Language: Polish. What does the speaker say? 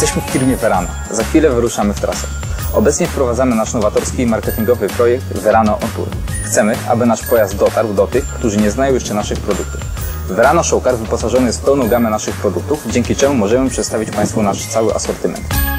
Jesteśmy w firmie Verano. Za chwilę wyruszamy w trasę. Obecnie wprowadzamy nasz nowatorski i marketingowy projekt Verano On Tour. Chcemy, aby nasz pojazd dotarł do tych, którzy nie znają jeszcze naszych produktów. Verano Showcar wyposażony jest w pełną gamę naszych produktów, dzięki czemu możemy przedstawić Państwu nasz cały asortyment.